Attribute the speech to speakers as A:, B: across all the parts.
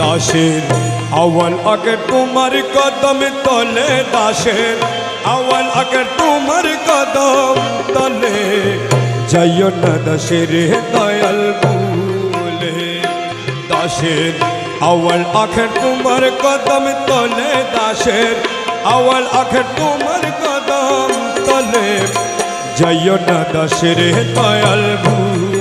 A: দাসের। আওয়াল আগে তোমার কদম তলে দাসের। আওয়াল আগে তোমার কদম তলে। যাইও না দাসের দয়াল ভুলে দাসের, আওয়াল আখের তোমার কদম তলে দাসের। আওয়াল আখের তোমার কদম তলে। যাইও না দাসের দয়াল ভুলে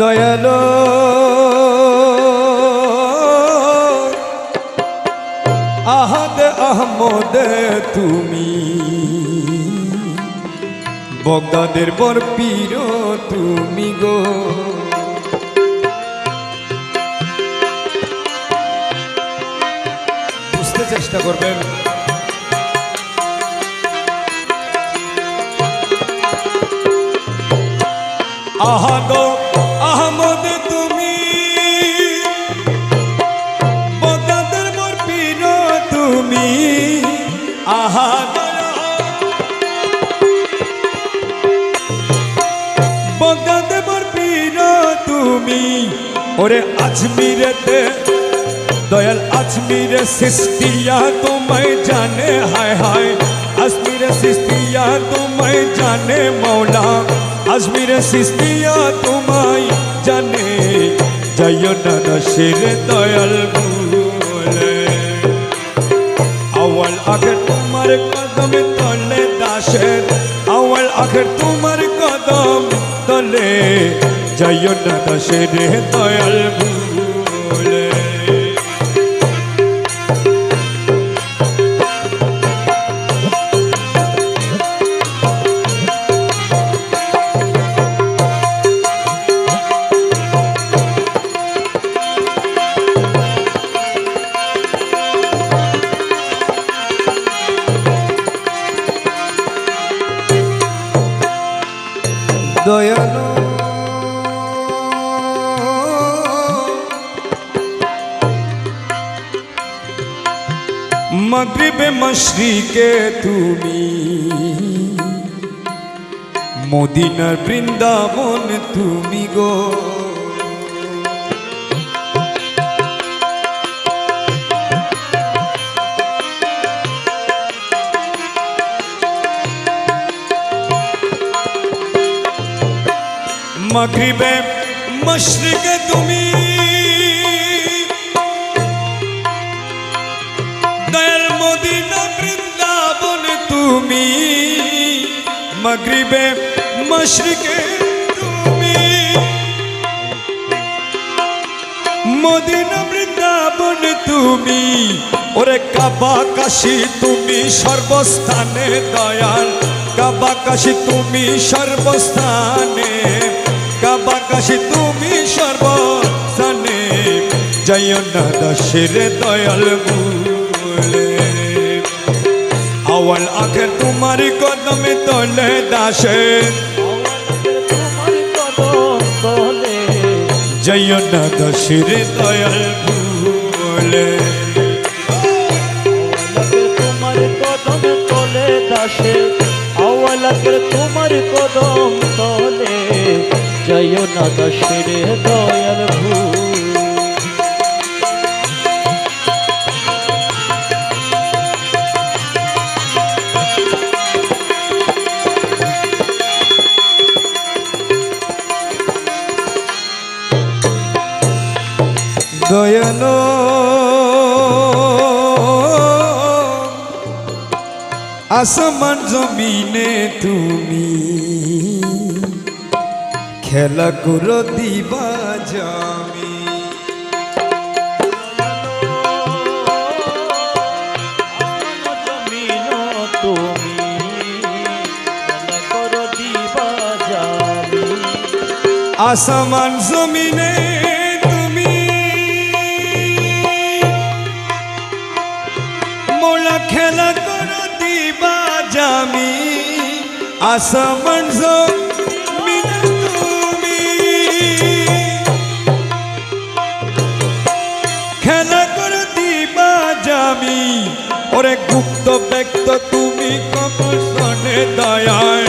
A: দয়ালো। আহাদ আহমদ তুমি বগদাদের বর পীর তুমি গো। বুঝতে চেষ্টা করবেন। আহাদ ওরে আজমিরেতে, দয়াল আজমিরে সিস্তিয়া তোমায় জানে। হায় হায়, আজমিরে সিস্তিয়া তোমায় জানে মৌলা আজমিরে সিস্তিয়া তোমায় জানে জয় না নশির দয়াল ভুলে। আওয়াল আখের তোমার কদম তলে দাসের আওয়াল আখের তোমার কদম তলে জয় না দাসের দয়াল ভুলে। মগরিবে মশরিকে তুমি। মদিনার বৃন্দাবন তুমি গো। মগরিবে মশরিকে তুমি। মগরিবে, মশরিকে তুমি। মদিনা বৃন্দাবন তুমি, ওরে কাবা কাশি তুমি সর্বস্থানে দয়াল। কাবা কাশি তুমি সর্বস্থানে, কাবা কাশি তুমি সর্বস্থানে। জয় না দশের দয়াল ভুলে আওয়াল আখের তোমার কদমে তলে
B: তলে
A: জয় না দশের দয়াল ভুলে।
B: তোমার কদম তলে দাসে আওয়ালাকের তোমার কদম তলে জয় না দাসের দয়াল ভূ
A: দয়ালো আসমান জমিনে তুমি। খেলা করো দিবা জামি।
B: মনে
A: আসমান জমিনে आसमन जमीन তুমি খেলা করে দিবা জামি ওরে গুপ্ত ব্যক্ত তুমি কমল সনে দয়াল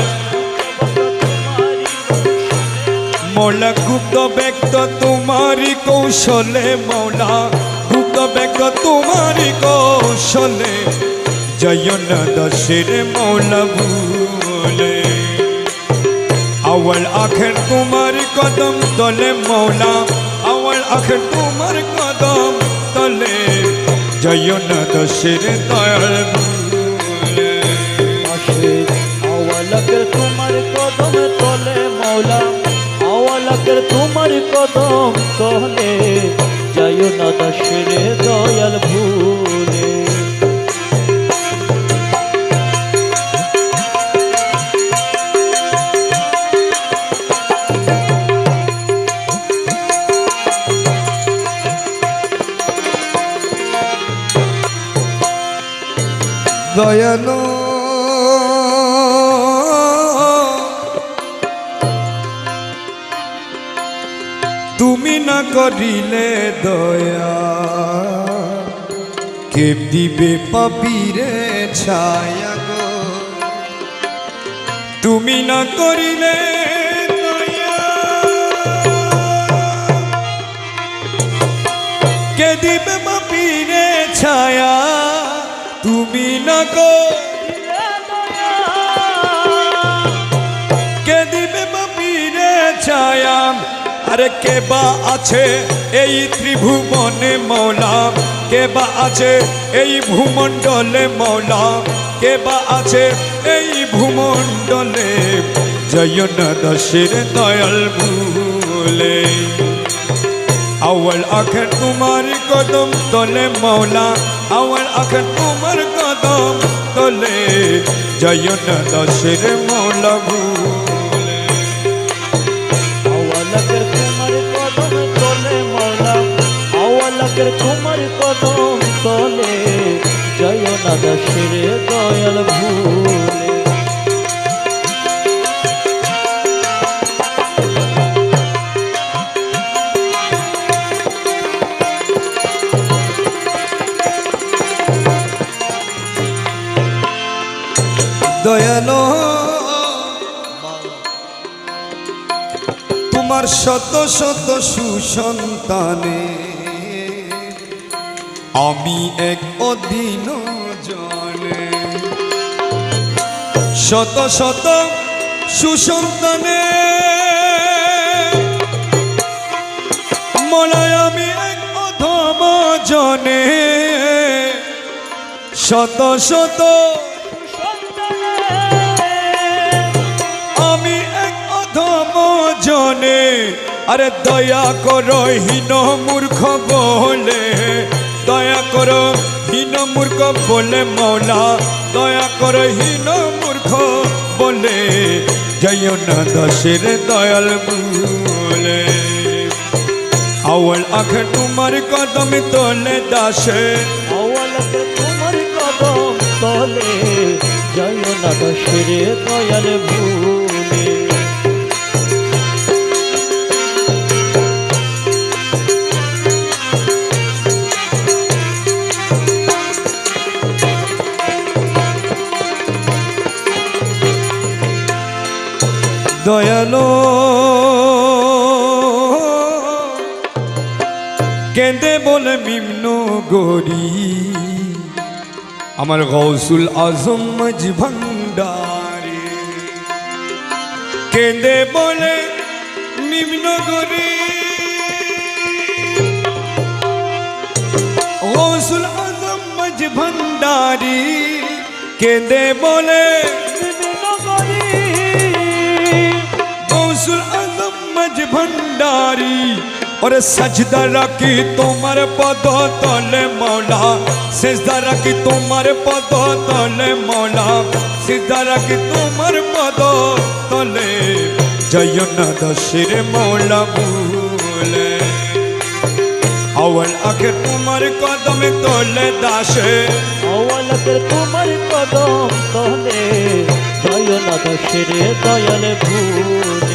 A: মৌলা গুপ্ত ব্যক্ত তোমারি কৌশলে মৌলা গুপ্ত ব্যক্ত তোমারি কৌশলে জয় দশের মৌলা ভূ तोले अव्वल आखिर तुम्हार कदम तले मौला। अवल आखिर तुम्हार कदम तले। जयो न दशर दयाल
B: अव्वल आखिर कदम तोले मौला। अवल आखिर तुम्हार कदम तोले। जयो न दशर দয়ালো
A: তুমি না করিলে দয়া। কে দিবে পাপিরে ছায়া গো। তুমি না করিলে দয়া। কে দিবে পাপিরে ছায়া? তুমি না কো কে দিবে পাপিরে ছায়া? আরে কে বা আছে এই ত্রিভুবনে মৌলা? কে বা আছে এই ভূমণ্ডলে মৌলা? কে বা আছে এই ভূমণ্ডলে? জয়ন দশের দয়াল ভুলে। अव्वल आखिर तुम्हारी कदम तोले मौला अव्वल आखिर तुम्हार कदम तोले जयो न दशर मौला भूले
B: अव्वल आखिर तुम्हार कदम तोले मौला अव्वल आखिर तुम्हार कदम तोले
A: जयो न শত শত সুসন্তানে। আমি এক অধীন জনে। শত শত সুসন্তানে। মলায় আমি এক অধম জনে। শত শত আমি জনে, আরে দয়া করো হীন মূর্খ বলে, দয়া করো হীন মূর্খ বলে মৌলা, দয়া করো হীন মূর্খ বলে জয় না দশের দয়াল বলে। আওয়াল আখ তোমার কদম তোলে দাসে
B: আওয়ালাকে তোমার কদম তলে, যাইও না দশেরে দয়াল ভুলে
A: দয়ালো। কেঁদে বলে নিম্ন গরি আমার গৌসুল আজম মজ ভণ্ডারে। কেঁদে বলে নিম্ন গরি গৌসুল আজম মজ ভণ্ডারি। কেঁদে বলে গৌসুল আজম মজ ভণ্ডারি ওরে সজদা রাখি তোমার পদ তলে মৌলা সেজদা রাখি তোমার পদ তলে মৌলা সিজদা রাখি তোমার পদ তলে জয় না দশের মৌলা ভুলে আখের তোমার কদমে তোলে দাসে
B: আওয়ালাকে তোমার কদম তলে যাইও না দশেরে দয়াল ভুলে